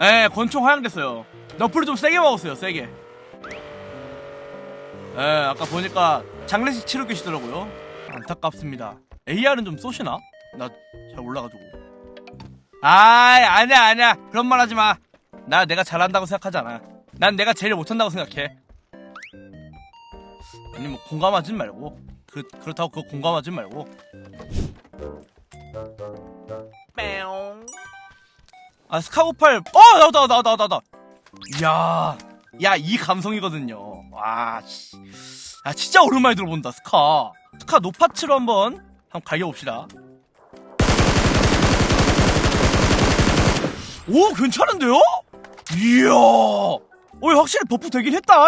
예, 권총 하향됐어요. 너프를 좀 세게 먹었어요, 세게. 예, 아까 보니까 장례식 치르고 계시더라고요. 안타깝습니다. AR은 좀 쏘시나? 나 잘 몰라가지고. 아이, 아니야, 아니야. 그런 말 하지 마. 나 내가 잘한다고 생각하지 않아. 난 내가 제일 못한다고 생각해. 아니, 뭐, 공감하진 말고. 그, 그렇다고 그거 공감하진 말고. 아, 스카고팔. 어! 나왔다, 나왔다, 나왔다. 이야. 야, 이 감성이거든요. 와, 씨. 아, 진짜 오랜만에 들어본다, 스카. 스카 노파츠로 한번, 한번 갈겨봅시다. 오, 괜찮은데요? 이야. 어, 확실히 버프 되긴 했다.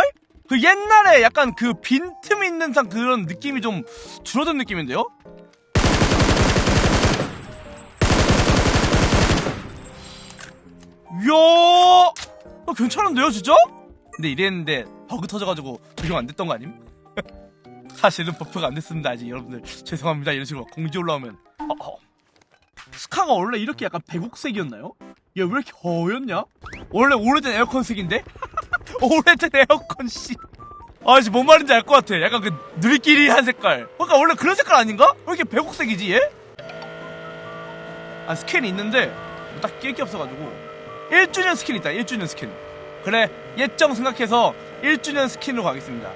그 옛날에 약간 그 빈틈 있는 상 그런 느낌이 좀 줄어든 느낌인데요? 이야. 어, 괜찮은데요, 진짜? 근데 이랬는데 버그 터져가지고 적용 안 됐던 거 아님? 사실은 버프가 안 됐습니다, 아직 여러분들. 죄송합니다. 이런 식으로 공지 올라오면. 어, 어. 스카가 원래 이렇게 약간 백옥색이었나요? 얘 왜 이렇게 허였냐? 원래 오래된 에어컨 색인데? 오래된 에어컨 씨. 아, 지금 뭔 말인지 알 것 같아. 약간 그 느리끼리 한 색깔. 그러니까 원래 그런 색깔 아닌가? 왜 이렇게 백옥색이지 얘? 아 스캔이 있는데 딱 낄 게 없어가지고 1주년 스킨 있다. 1주년 스킨. 그래 예정 생각해서 1주년 스킨으로 가겠습니다.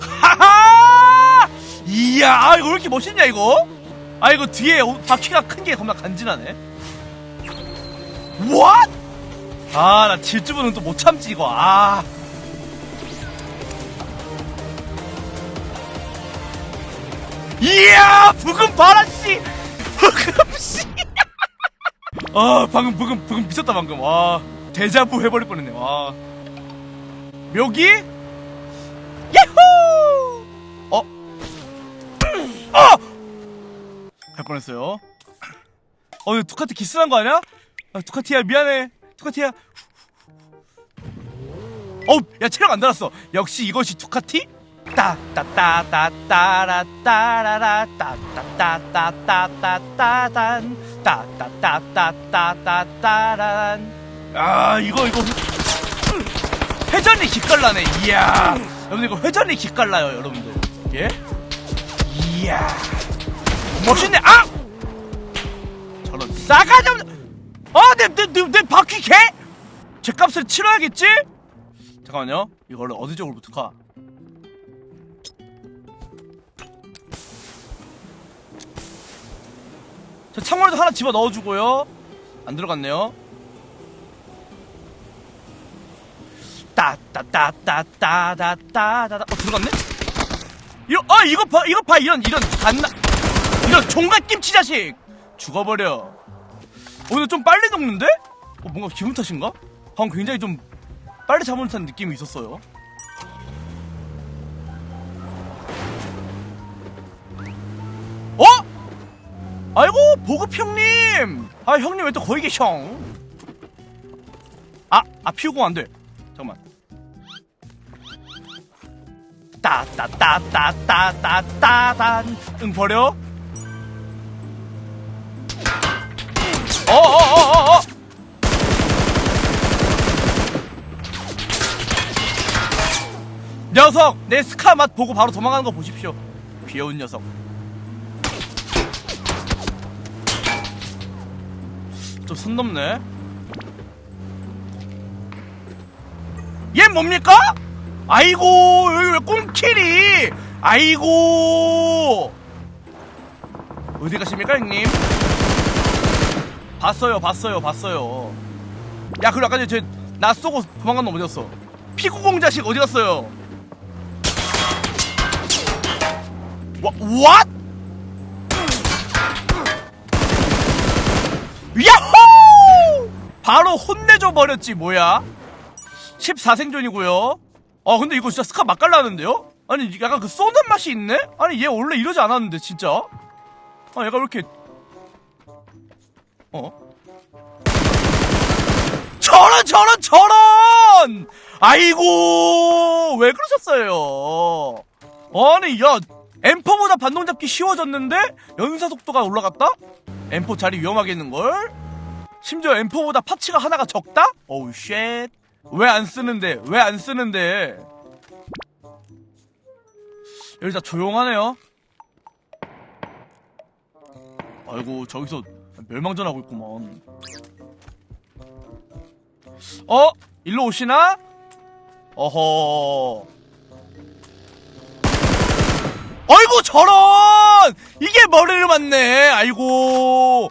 하하! 이야, 아, 이거 왜 이렇게 멋있냐, 이거? 아, 이거 뒤에 오- 바퀴가 큰 게 겁나 간지나네. What? 아, 나 질주분은 또못 참지, 이거. 아. 이야, 부금 봐라, 씨! 부금, 씨! 아, 방금, 부금, 부금 미쳤다, 방금. 와. 데자부 해버릴 뻔했네, 와. 묘기? 야호! 어? 어! 갈 뻔했어요. 어, 이거 두카티 기스난 거 아니야? 아, 두카티야, 미안해. 두카티야. 어우, 야, 체력 안 달았어. 역시 이것이 두카티? 따따따따따따따란. 아 저 창문에도 하나 집어 넣어주고요. 안 들어갔네요. 따따따따따따따따따. 어 들어갔네? 이거 아 이거 봐 이거 봐 이런 이런 갓나 이런 종갓 김치 자식 죽어버려. 오늘 좀 빨리 녹는데? 어 뭔가 기분 탓인가? 방금 굉장히 좀 빨리 잡은 듯한 느낌이 있었어요. 아이고 보급 형님! 아 형님 왜 또 거기 계셔? 아, 아 피우고 안돼. 잠깐만. 따따따따따따따단. 응 버려. 어어어어어. 녀석 내 스카 맛 보고 바로 도망가는 거 보십시오. 귀여운 녀석 좀 선 넘네. 얘 뭡니까? 아이고 여기 왜 꽁킬이? 아이고 어디 가십니까 형님? 봤어요 봤어요 봤어요. 야 그리고 아까 전에 나 쏘고 도망간 놈 어디갔어? 피구공 자식 어디 갔어요? 와, what? 야호! 바로 혼내줘 버렸지 뭐야? 14생존이고요. 아 근데 이거 진짜 스카 맛깔나는데요? 아니 약간 그 쏘는 맛이 있네? 아니 얘 원래 이러지 않았는데 진짜? 아 얘가 왜 이렇게 어? 저런 저런 저런! 아이고 왜 그러셨어요? 아니 야 M4보다 반동 잡기 쉬워졌는데 연사 속도가 올라갔다? M4 자리 위험하겠는걸? 심지어 M4보다 파츠가 하나가 적다? 오우 쉣. 왜 안 쓰는데? 왜 안 쓰는데? 여기 다 조용하네요. 아이고 저기서 멸망전하고 있구먼. 어? 일로 오시나? 어허. 아이고 저런! 이게 머리를 맞네. 아이고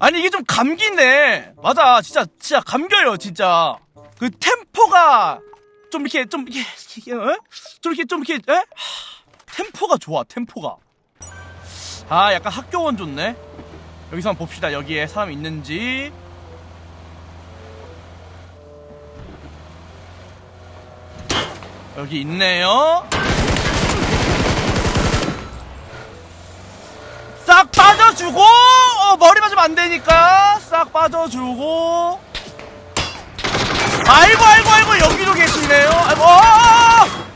아니 이게 좀 감기네. 맞아. 진짜 진짜 감겨요 진짜. 그 템포가 좀 이렇게 좀 이렇게 어? 좀 이렇게 좀 이렇게 에? 하, 템포가 좋아 템포가. 아 약간 학교원 좋네. 여기서 한번 봅시다. 여기에 사람 있는지. 여기 있네요. 싹 빠져주고 어, 머리 맞으면 안 되니까 싹 빠져주고 아이고 아이고 아이고 여기도 계시네요. 아이고 어!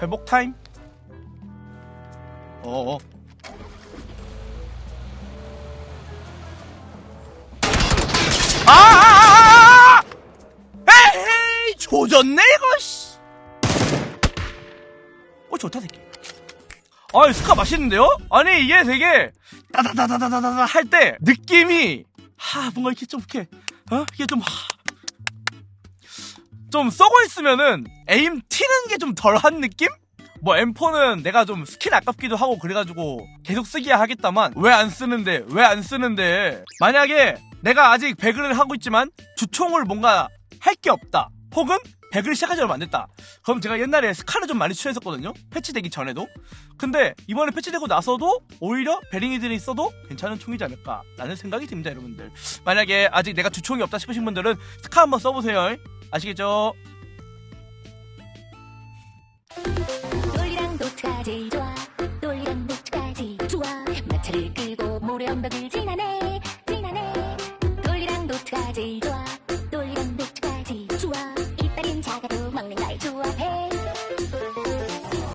회복 타임. 어어. 아, 아, 아, 아! 에이, 조졌네, 이거, 씨. 어, 좋다, 새끼. 아, 스카 맛있는데요? 아니, 이게 되게, 따다다다다다다 할 때, 느낌이, 하, 뭔가 이렇게 좀, 이렇게, 어? 이게 좀, 하. 좀 쏘고 있으면은, 에임 튀는 게 좀 덜한 느낌? 뭐 M4는 내가 좀 스킬 아깝기도 하고 그래가지고 계속 쓰기야 하겠다만 왜 안 쓰는데 왜 안 쓰는데 만약에 내가 아직 배그를 하고 있지만 주총을 뭔가 할 게 없다 혹은 배그를 시작하지 얼마 안 됐다. 그럼 제가 옛날에 스카를 좀 많이 취했었거든요. 패치되기 전에도. 근데 이번에 패치되고 나서도 오히려 베링이들이 있어도 괜찮은 총이지 않을까 라는 생각이 듭니다 여러분들. 만약에 아직 내가 주총이 없다 싶으신 분들은 스카 한번 써보세요. 아시겠죠?